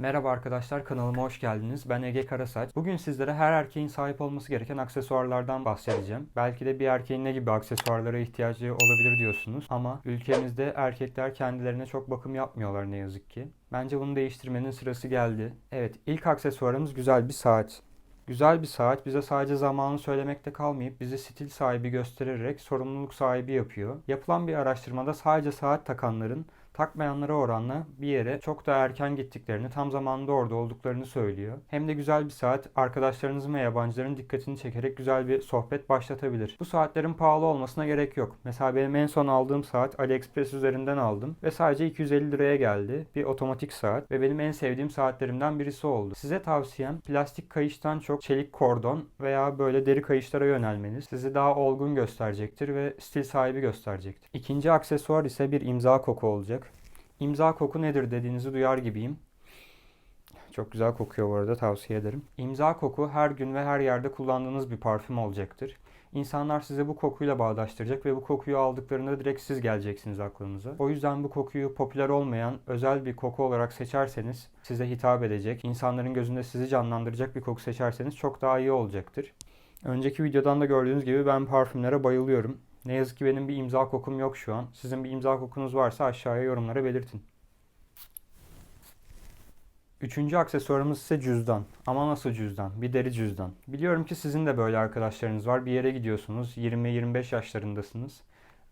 Merhaba arkadaşlar kanalıma hoş geldiniz. Ben Ege Karasaç. Bugün sizlere her erkeğin sahip olması gereken aksesuarlardan bahsedeceğim. Belki de bir erkeğin ne gibi aksesuarlara ihtiyacı olabilir diyorsunuz ama ülkemizde erkekler kendilerine çok bakım yapmıyorlar ne yazık ki. Bence bunu değiştirmenin sırası geldi. Evet ilk aksesuarımız güzel bir saat. Güzel bir saat bize sadece zamanı söylemekte kalmayıp bizi stil sahibi göstererek sorumluluk sahibi yapıyor. Yapılan bir araştırmada sadece saat takanların takmayanlara oranla bir yere çok daha erken gittiklerini, tam zamanında orada olduklarını söylüyor. Hem de güzel bir saat arkadaşlarınızın ve yabancıların dikkatini çekerek güzel bir sohbet başlatabilir. Bu saatlerin pahalı olmasına gerek yok. Mesela benim en son aldığım saat AliExpress üzerinden aldım ve sadece 250 liraya geldi. Bir otomatik saat ve benim en sevdiğim saatlerimden birisi oldu. Size tavsiyem plastik kayıştan çok çelik kordon veya böyle deri kayışlara yönelmeniz sizi daha olgun gösterecektir ve stil sahibi gösterecektir. İkinci aksesuar ise bir imza koku olacak. İmza koku nedir dediğinizi duyar gibiyim. Çok güzel kokuyor bu arada tavsiye ederim. İmza koku her gün ve her yerde kullandığınız bir parfüm olacaktır. İnsanlar size bu kokuyla bağdaştıracak ve bu kokuyu aldıklarında direkt siz geleceksiniz aklınıza. O yüzden bu kokuyu popüler olmayan özel bir koku olarak seçerseniz size hitap edecek, insanların gözünde sizi canlandıracak bir koku seçerseniz çok daha iyi olacaktır. Önceki videodan da gördüğünüz gibi ben parfümlere bayılıyorum. Ne yazık ki benim bir imza kokum yok şu an. Sizin bir imza kokunuz varsa aşağıya yorumlara belirtin. Üçüncü aksesuarımız ise cüzdan. Ama nasıl cüzdan? Bir deri cüzdan. Biliyorum ki sizin de böyle arkadaşlarınız var. Bir yere gidiyorsunuz. 20-25 yaşlarındasınız.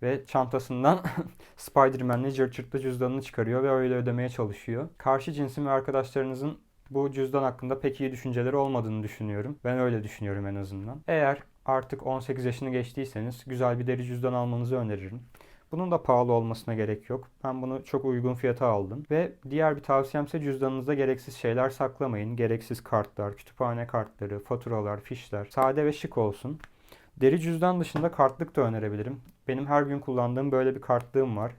Ve çantasından Spider-Man'li cırt cırtlı cüzdanını çıkarıyor ve öyle ödemeye çalışıyor. Karşı cinsin ve arkadaşlarınızın bu cüzdan hakkında pek iyi düşünceleri olmadığını düşünüyorum. Ben öyle düşünüyorum en azından. Eğer artık 18 yaşını geçtiyseniz güzel bir deri cüzdan almanızı öneririm. Bunun da pahalı olmasına gerek yok. Ben bunu çok uygun fiyata aldım. Ve diğer bir tavsiyem ise cüzdanınızda gereksiz şeyler saklamayın. Gereksiz kartlar, kütüphane kartları, faturalar, fişler. Sade ve şık olsun. Deri cüzdan dışında kartlık da önerebilirim. Benim her gün kullandığım böyle bir kartlığım var.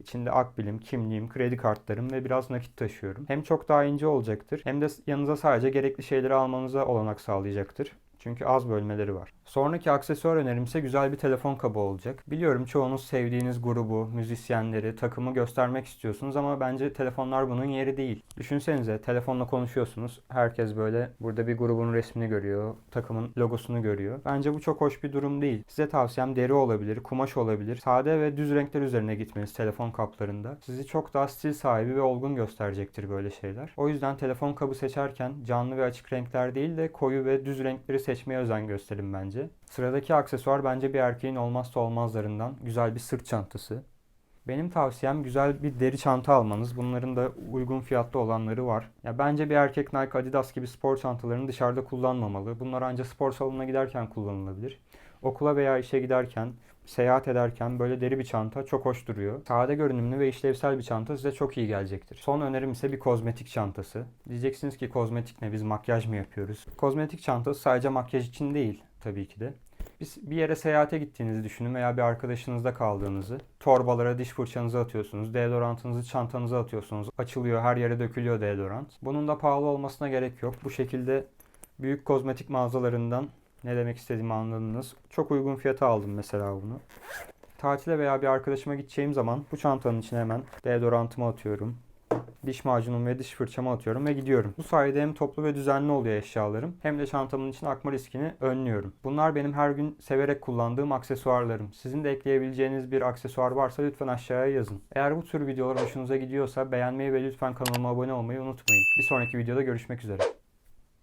İçinde akbilim, kimliğim, kredi kartlarım ve biraz nakit taşıyorum. Hem çok daha ince olacaktır hem de yanınıza sadece gerekli şeyleri almanıza olanak sağlayacaktır. Çünkü az bölmeleri var. Sonraki aksesuar önerim ise güzel bir telefon kabı olacak. Biliyorum çoğunuz sevdiğiniz grubu, müzisyenleri, takımı göstermek istiyorsunuz ama bence telefonlar bunun yeri değil. Düşünsenize telefonla konuşuyorsunuz. Herkes böyle burada bir grubun resmini görüyor, takımın logosunu görüyor. Bence bu çok hoş bir durum değil. Size tavsiyem deri olabilir, kumaş olabilir. Sade ve düz renkler üzerine gitmeniz telefon kaplarında. Sizi çok daha stil sahibi ve olgun gösterecektir böyle şeyler. O yüzden telefon kabı seçerken canlı ve açık renkler değil de koyu ve düz renkleri seçmeye özen gösterin bence. Sıradaki aksesuar bence bir erkeğin olmazsa olmazlarından güzel bir sırt çantası. Benim tavsiyem güzel bir deri çanta almanız. Bunların da uygun fiyatlı olanları var. Ya bence bir erkek Nike, Adidas gibi spor çantalarını dışarıda kullanmamalı. Bunlar ancak spor salonuna giderken kullanılabilir. Okula veya işe giderken, seyahat ederken böyle deri bir çanta çok hoş duruyor. Sade görünümlü ve işlevsel bir çanta size çok iyi gelecektir. Son önerim ise bir kozmetik çantası. Diyeceksiniz ki kozmetik ne biz makyaj mı yapıyoruz? Kozmetik çantası sadece makyaj için değil tabii ki de. Biz bir yere seyahate gittiğinizi düşünün veya bir arkadaşınızda kaldığınızı. Torbalara diş fırçanızı atıyorsunuz. Deodorantınızı çantanıza atıyorsunuz. Açılıyor her yere dökülüyor deodorant. Bunun da pahalı olmasına gerek yok. Bu şekilde büyük kozmetik mağazalarından ne demek istediğimi anladınız. Çok uygun fiyata aldım mesela bunu. Tatile veya bir arkadaşıma gideceğim zaman bu çantanın içine hemen deodorantımı atıyorum. Diş macunum ve diş fırçamı atıyorum ve gidiyorum. Bu sayede hem toplu ve düzenli oluyor eşyalarım hem de çantamın içine akma riskini önlüyorum. Bunlar benim her gün severek kullandığım aksesuarlarım. Sizin de ekleyebileceğiniz bir aksesuar varsa lütfen aşağıya yazın. Eğer bu tür videolar hoşunuza gidiyorsa beğenmeyi ve lütfen kanalıma abone olmayı unutmayın. Bir sonraki videoda görüşmek üzere.